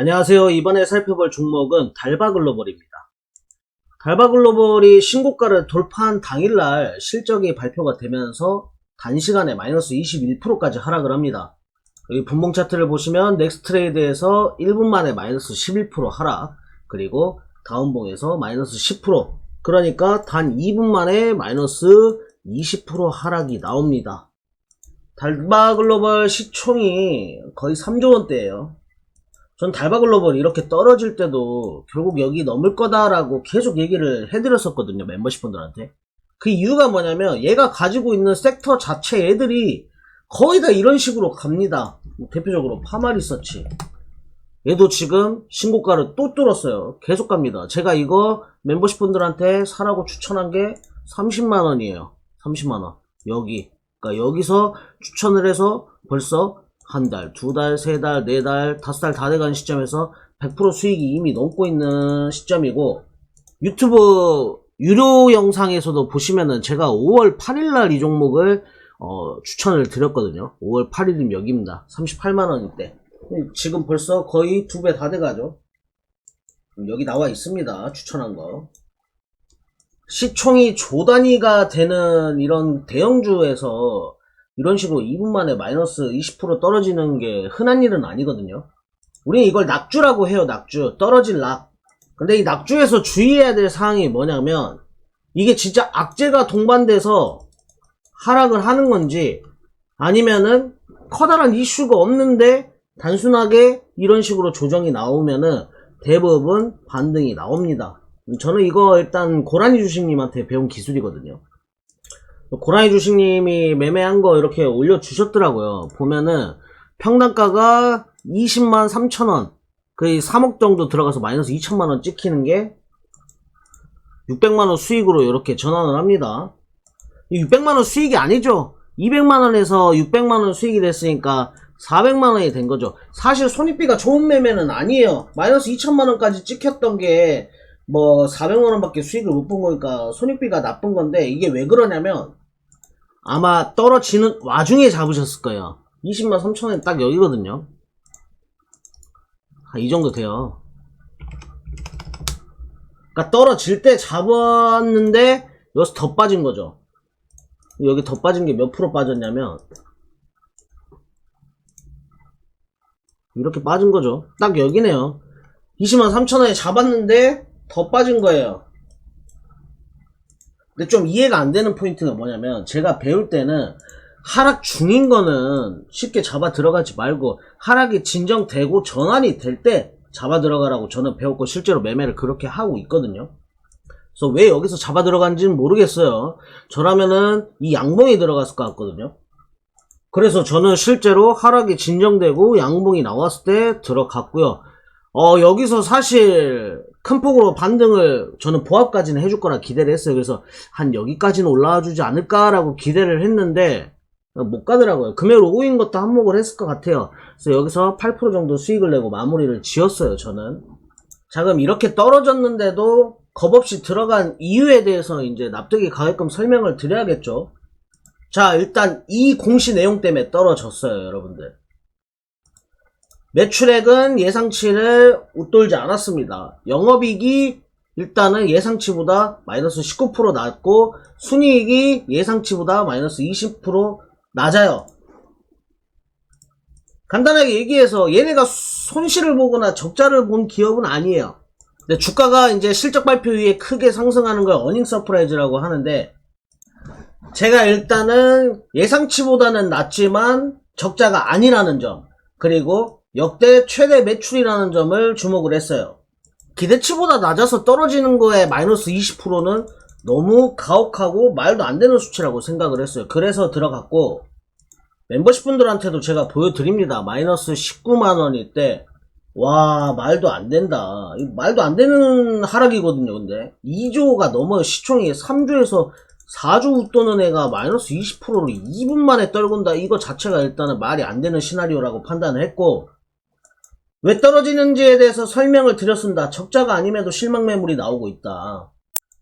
안녕하세요. 이번에 살펴볼 종목은 달바글로벌입니다. 달바글로벌이 신고가를 돌파한 당일날 실적이 발표가 되면서 단시간에 마이너스 21%까지 하락을 합니다. 여기 분봉 차트를 보시면 넥스트레이드에서 1분 만에 마이너스 11% 하락, 그리고 다운봉에서 마이너스 10%, 그러니까 단 2분 만에 마이너스 20% 하락이 나옵니다. 달바글로벌 시총이 거의 3조 원대예요. 전 달바 글로벌 이렇게 떨어질 때도 결국 여기 넘을 거다라고 계속 얘기를 해드렸었거든요. 멤버십 분들한테. 그 이유가 뭐냐면 얘가 가지고 있는 섹터 자체 애들이 거의 다 이런 식으로 갑니다. 뭐 대표적으로 파마리서치. 얘도 지금 신고가를 또 뚫었어요. 계속 갑니다. 제가 이거 멤버십 분들한테 사라고 추천한 게 30만원이에요. 30만원. 여기. 그러니까 여기서 추천을 해서 벌써 한 달, 두 달, 세 달, 네 달, 다섯 달 다 돼가는 시점에서 100% 수익이 이미 넘고 있는 시점이고 유튜브 유료 영상에서도 보시면은 제가 5월 8일날 이 종목을 어, 추천을 드렸거든요. 5월 8일이면 여기입니다. 38만원일 때. 지금 벌써 거의 두 배 다 돼가죠. 여기 나와 있습니다. 추천한 거. 시총이 조 단위가 되는 이런 대형주에서 이런 식으로 2분 만에 마이너스 20% 떨어지는 게 흔한 일은 아니거든요. 우리는 이걸 낙주라고 해요, 낙주. 떨어질 낙. 근데 이 낙주에서 주의해야 될 사항이 뭐냐면, 이게 진짜 악재가 동반돼서 하락을 하는 건지, 아니면은 커다란 이슈가 없는데, 단순하게 이런 식으로 조정이 나오면은 대부분 반등이 나옵니다. 저는 이거 일단 고라니 주식님한테 배운 기술이거든요. 고라니 주식님이 매매한 거 이렇게 올려주셨더라고요. 보면은 평단가가 20만 3천원, 거의 3억 정도 들어가서 마이너스 2천만원 찍히는 게 600만원 수익으로 이렇게 전환을 합니다. 이 600만원 수익이 아니죠. 200만원에서 600만원 수익이 됐으니까 400만원이 된 거죠. 사실 손익비가 좋은 매매는 아니에요. 마이너스 2천만원까지 찍혔던 게 뭐 400만원밖에 수익을 못 본 거니까 손익비가 나쁜 건데 이게 왜 그러냐면 아마 떨어지는 와중에 잡으셨을 거예요. 20만 3천원 딱 여기거든요. 아, 이 정도 돼요. 그러니까 떨어질 때 잡았는데 여기서 더 빠진 거죠. 여기 더 빠진 게 몇 프로 빠졌냐면 이렇게 빠진 거죠. 딱 여기네요. 20만 3천원에 잡았는데 더 빠진 거예요. 근데 좀 이해가 안 되는 포인트가 뭐냐면 제가 배울 때는 하락 중인 거는 쉽게 잡아 들어가지 말고 하락이 진정되고 전환이 될 때 잡아 들어가라고 저는 배웠고 실제로 매매를 그렇게 하고 있거든요. 그래서 왜 여기서 잡아 들어간지는 모르겠어요. 저라면은 이 양봉이 들어갔을 것 같거든요. 그래서 저는 실제로 하락이 진정되고 양봉이 나왔을 때 들어갔고요. 어, 여기서 사실 큰 폭으로 반등을 저는 보합까지는 해줄 거라 기대를 했어요. 그래서 한 여기까지는 올라와 주지 않을까라고 기대를 했는데 못 가더라고요. 금액 로그인 것도 한몫을 했을 것 같아요. 그래서 여기서 8% 정도 수익을 내고 마무리를 지었어요. 저는. 자 그럼 이렇게 떨어졌는데도 겁없이 들어간 이유에 대해서 이제 납득이 가게끔 설명을 드려야겠죠. 자 일단 이 공시 내용 때문에 떨어졌어요. 여러분들. 매출액은 예상치를 웃돌지 않았습니다. 영업이익이 일단은 예상치보다 마이너스 19% 낮고 순이익이 예상치보다 마이너스 20% 낮아요. 간단하게 얘기해서 얘네가 손실을 보거나 적자를 본 기업은 아니에요. 근데 주가가 이제 실적 발표 이후에 크게 상승하는 걸 어닝 서프라이즈라고 하는데 제가 일단은 예상치보다는 낮지만 적자가 아니라는 점 그리고 역대 최대 매출이라는 점을 주목을 했어요. 기대치보다 낮아서 떨어지는 거에 마이너스 20%는 너무 가혹하고 말도 안 되는 수치라고 생각을 했어요. 그래서 들어갔고 멤버십 분들한테도 제가 보여드립니다. 마이너스 19만원일 때, 와, 말도 안 된다. 말도 안 되는 하락이거든요, 근데. 2조가 넘어요. 시총이 3조에서 4조 웃도는 애가 마이너스 20%로 2분 만에 떨군다. 이거 자체가 일단은 말이 안 되는 시나리오라고 판단을 했고, 왜 떨어지는지에 대해서 설명을 드렸습니다. 적자가 아님에도 실망 매물이 나오고 있다.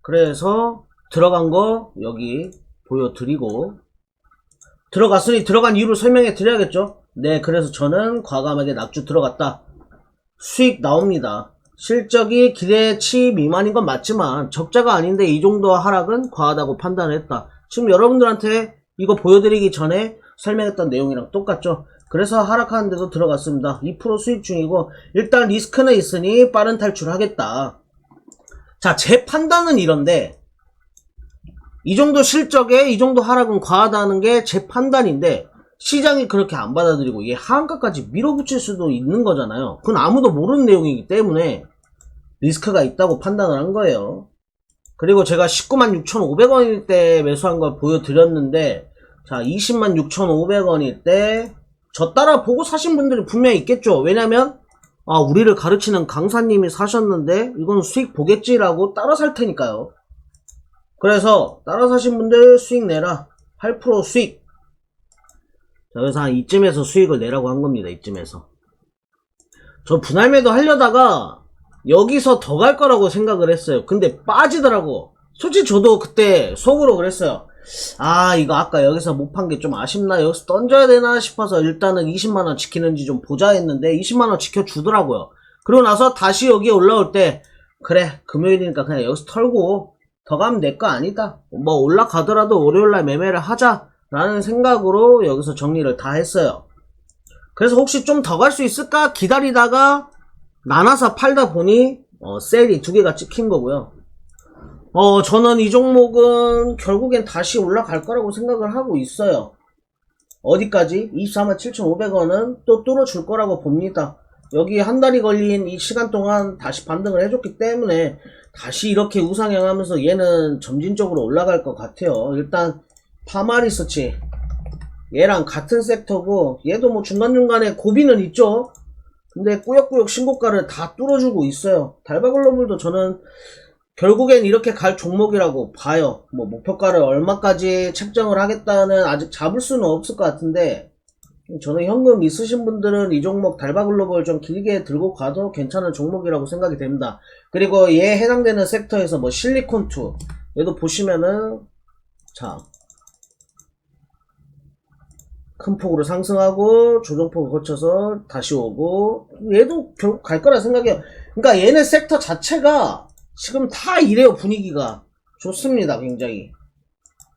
그래서 들어간 거 여기 보여드리고, 들어갔으니 들어간 이유를 설명해 드려야겠죠? 네, 그래서 저는 과감하게 낙주 들어갔다. 수익 나옵니다. 실적이 기대치 미만인 건 맞지만 적자가 아닌데 이 정도 하락은 과하다고 판단했다. 지금 여러분들한테 이거 보여드리기 전에 설명했던 내용이랑 똑같죠. 그래서 하락하는 데도 들어갔습니다. 2% 수익 중이고 일단 리스크는 있으니 빠른 탈출하겠다. 자, 제 판단은 이런데 이 정도 실적에 이 정도 하락은 과하다는 게 제 판단인데 시장이 그렇게 안 받아들이고 이게 하한가까지 밀어붙일 수도 있는 거잖아요. 그건 아무도 모르는 내용이기 때문에 리스크가 있다고 판단을 한 거예요. 그리고 제가 19만 6,500원일 때 매수한 걸 보여드렸는데 자 20만 6,500원일 때 저 따라 보고 사신 분들이 분명히 있겠죠. 왜냐면 아 우리를 가르치는 강사님이 사셨는데 이건 수익 보겠지라고 따라 살 테니까요. 그래서 따라 사신 분들 수익 내라 8% 수익 자, 그래서 한 이쯤에서 수익을 내라고 한 겁니다. 이쯤에서. 저 분할 매도 하려다가 여기서 더 갈 거라고 생각을 했어요. 근데 빠지더라고. 솔직히 저도 그때 속으로 그랬어요. 아, 이거 아까 여기서 못 판 게 좀 아쉽나? 여기서 던져야 되나 싶어서 일단은 20만원 지키는지 좀 보자 했는데 20만원 지켜주더라고요. 그러고 나서 다시 여기에 올라올 때, 그래, 금요일이니까 그냥 여기서 털고 더 가면 내 거 아니다. 뭐 올라가더라도 월요일날 매매를 하자. 라는 생각으로 여기서 정리를 다 했어요. 그래서 혹시 좀 더 갈 수 있을까 기다리다가 나눠서 팔다 보니 어, 셀이 두 개가 찍힌 거고요. 어, 저는 이 종목은 결국엔 다시 올라갈 거라고 생각을 하고 있어요. 어디까지? 24만 7,500원은 또 뚫어줄 거라고 봅니다. 여기 한 달이 걸린 이 시간 동안 다시 반등을 해줬기 때문에 다시 이렇게 우상향하면서 얘는 점진적으로 올라갈 것 같아요. 일단 파마리서치 얘랑 같은 섹터고 얘도 뭐 중간중간에 고비는 있죠 근데 꾸역꾸역 신고가를 다 뚫어주고 있어요 달바글로벌도 저는 결국엔 이렇게 갈 종목이라고 봐요 뭐 목표가를 얼마까지 책정을 하겠다는 아직 잡을 수는 없을 것 같은데 저는 현금 있으신 분들은 이 종목 달바글로벌 좀 길게 들고 가도 괜찮은 종목이라고 생각이 됩니다 그리고 얘 해당되는 섹터에서 뭐 실리콘2 얘도 보시면은 자 큰 폭으로 상승하고 조정폭을 거쳐서 다시 오고 얘도 결국 갈 거라 생각해요. 그러니까 얘네 섹터 자체가 지금 다 이래요 분위기가 좋습니다 굉장히.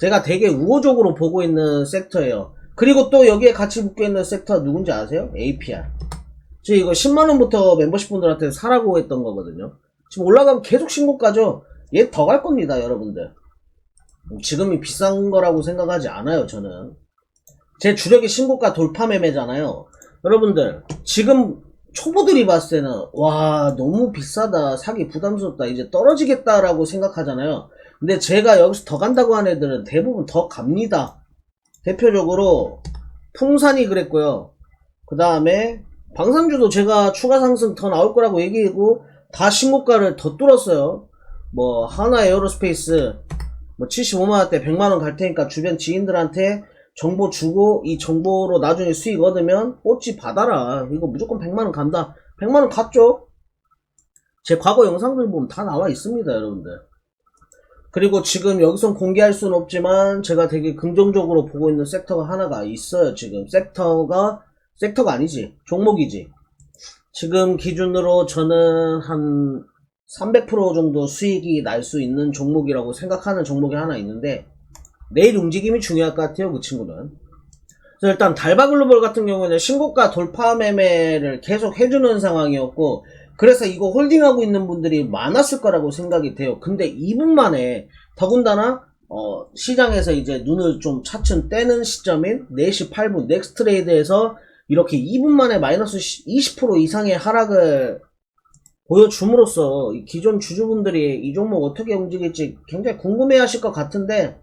제가 되게 우호적으로 보고 있는 섹터예요. 그리고 또 여기에 같이 묶여 있는 섹터 누군지 아세요? APR. 지금 이거 10만 원부터 멤버십 분들한테 사라고 했던 거거든요. 지금 올라가면 계속 신고가죠. 얘 더 갈 겁니다 여러분들. 지금이 비싼 거라고 생각하지 않아요 저는. 제 주력이 신고가 돌파 매매잖아요. 여러분들, 지금 초보들이 봤을 때는, 와, 너무 비싸다, 사기 부담스럽다, 이제 떨어지겠다라고 생각하잖아요. 근데 제가 여기서 더 간다고 하는 애들은 대부분 더 갑니다. 대표적으로, 풍산이 그랬고요. 그 다음에, 방산주도 제가 추가 상승 더 나올 거라고 얘기하고, 다 신고가를 더 뚫었어요. 뭐, 하나 에어로스페이스, 뭐, 75만원대 100만원 갈 테니까 주변 지인들한테 정보 주고 이 정보로 나중에 수익 얻으면 뽀찌 받아라. 이거 무조건 100만원 간다. 100만원 갔죠? 제 과거 영상들 보면 다 나와 있습니다, 여러분들. 그리고 지금 여기선 공개할 수는 없지만 제가 되게 긍정적으로 보고 있는 섹터가 하나가 있어요, 지금. 섹터가, 섹터가 아니지. 종목이지. 지금 기준으로 저는 한 300% 정도 수익이 날 수 있는 종목이라고 생각하는 종목이 하나 있는데 내일 움직임이 중요할 것 같아요, 그 친구는. 그래서 일단 달바글로벌 같은 경우에는 신고가 돌파 매매를 계속 해주는 상황이었고, 그래서 이거 홀딩하고 있는 분들이 많았을 거라고 생각이 돼요. 근데 2분 만에, 더군다나, 어, 시장에서 이제 눈을 좀 차츰 떼는 시점인 4시 8분 넥스트 레이드에서 이렇게 2분 만에 마이너스 20% 이상의 하락을 보여줌으로써 이 기존 주주분들이 이 종목 어떻게 움직일지 굉장히 궁금해 하실 것 같은데,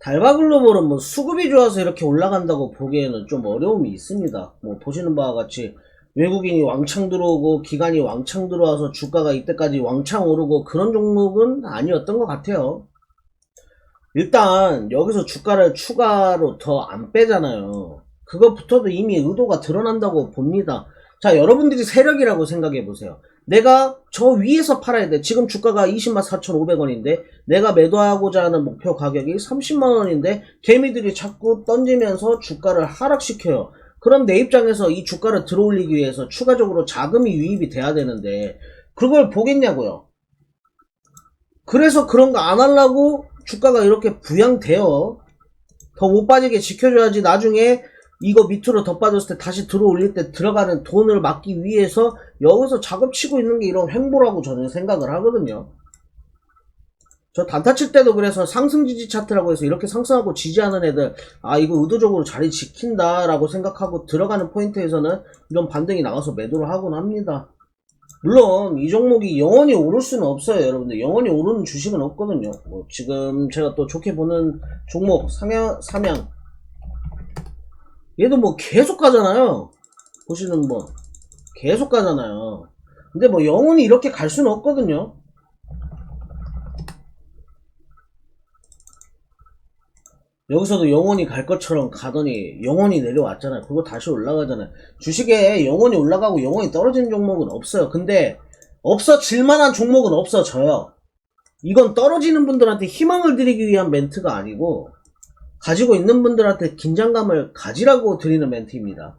달바글로벌은 뭐 수급이 좋아서 이렇게 올라간다고 보기에는 좀 어려움이 있습니다. 뭐 보시는 바와 같이 외국인이 왕창 들어오고 기관이 왕창 들어와서 주가가 이때까지 왕창 오르고 그런 종목은 아니었던 것 같아요. 일단 여기서 주가를 추가로 더 안 빼잖아요. 그것부터도 이미 의도가 드러난다고 봅니다. 자, 여러분들이 세력이라고 생각해 보세요. 내가 저 위에서 팔아야 돼. 지금 주가가 20만 4,500원인데 내가 매도하고자 하는 목표 가격이 30만 원인데 개미들이 자꾸 던지면서 주가를 하락시켜요. 그럼 내 입장에서 이 주가를 들어올리기 위해서 추가적으로 자금이 유입이 돼야 되는데 그걸 보겠냐고요. 그래서 그런 거 안 하려고 주가가 이렇게 부양돼요. 더 못 빠지게 지켜줘야지 나중에 이거 밑으로 더 빠졌을 때 다시 들어올릴 때 들어가는 돈을 막기 위해서 여기서 작업치고 있는 게 이런 횡보라고 저는 생각을 하거든요. 저 단타 칠 때도 그래서 상승 지지 차트라고 해서 이렇게 상승하고 지지하는 애들 아 이거 의도적으로 자리 지킨다라고 생각하고 들어가는 포인트에서는 이런 반등이 나가서 매도를 하곤 합니다. 물론 이 종목이 영원히 오를 수는 없어요 여러분들. 영원히 오르는 주식은 없거든요. 뭐 지금 제가 또 좋게 보는 종목 상향 삼양. 얘도 뭐 계속 가잖아요. 보시는 뭐 계속 가잖아요 근데 뭐 영원히 이렇게 갈 수는 없거든요 여기서도 영원히 갈 것처럼 가더니 영원히 내려왔잖아요. 그거 다시 올라가잖아요. 주식에 영원히 올라가고 영원히 떨어지는 종목은 없어요. 근데 없어질 만한 종목은 없어져요. 이건 떨어지는 분들한테 희망을 드리기 위한 멘트가 아니고 가지고 있는 분들한테 긴장감을 가지라고 드리는 멘트입니다.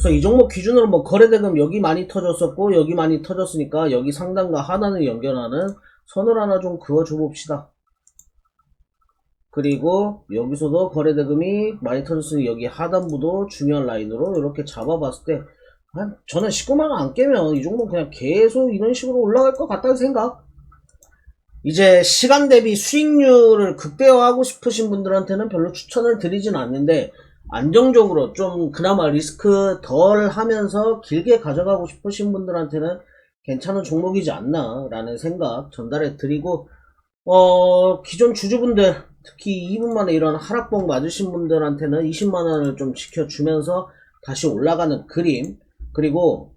그래서 이 종목 기준으로 뭐 거래대금 여기 많이 터졌었고 여기 많이 터졌으니까 여기 상단과 하단을 연결하는 선을 하나 좀 그어줘 봅시다. 그리고 여기서도 거래대금이 많이 터졌으니 여기 하단부도 중요한 라인으로 이렇게 잡아봤을 때 한, 저는 19만원 안 깨면 이 종목 그냥 계속 이런 식으로 올라갈 것 같다는 생각 이제 시간 대비 수익률을 극대화하고 싶으신 분들한테는 별로 추천을 드리진 않는데 안정적으로 좀 그나마 리스크 덜 하면서 길게 가져가고 싶으신 분들한테는 괜찮은 종목이지 않나 라는 생각 전달해 드리고 어 기존 주주분들 특히 2분 만에 이런 하락봉 맞으신 분들한테는 20만원을 좀 지켜주면서 다시 올라가는 그림 그리고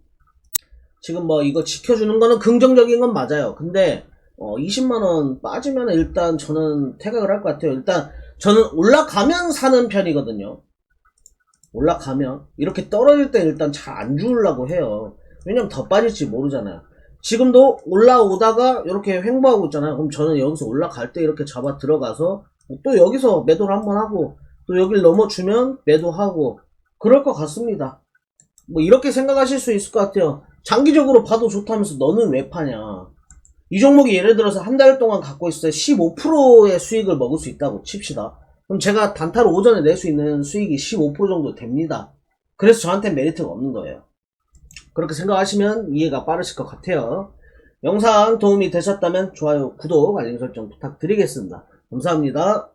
지금 뭐 이거 지켜주는 거는 긍정적인 건 맞아요. 근데 어 20만원 빠지면 일단 저는 퇴각을 할 것 같아요. 일단 저는 올라가면 사는 편이거든요 올라가면 이렇게 떨어질 때 일단 잘 안 주려고 해요 왜냐면 더 빠질지 모르잖아요 지금도 올라오다가 이렇게 횡보하고 있잖아요 그럼 저는 여기서 올라갈 때 이렇게 잡아 들어가서 또 여기서 매도를 한번 하고 또 여길 넘어주면 매도하고 그럴 것 같습니다. 뭐 이렇게 생각하실 수 있을 것 같아요. 장기적으로 봐도 좋다면서 너는 왜 파냐? 이 종목이 예를 들어서 한 달 동안 갖고 있을 때 15%의 수익을 먹을 수 있다고 칩시다. 그럼 제가 단타로 오전에 낼 수 있는 수익이 15% 정도 됩니다. 그래서 저한테 메리트가 없는 거예요. 그렇게 생각하시면 이해가 빠르실 것 같아요. 영상 도움이 되셨다면 좋아요, 구독, 알림 설정 부탁드리겠습니다. 감사합니다.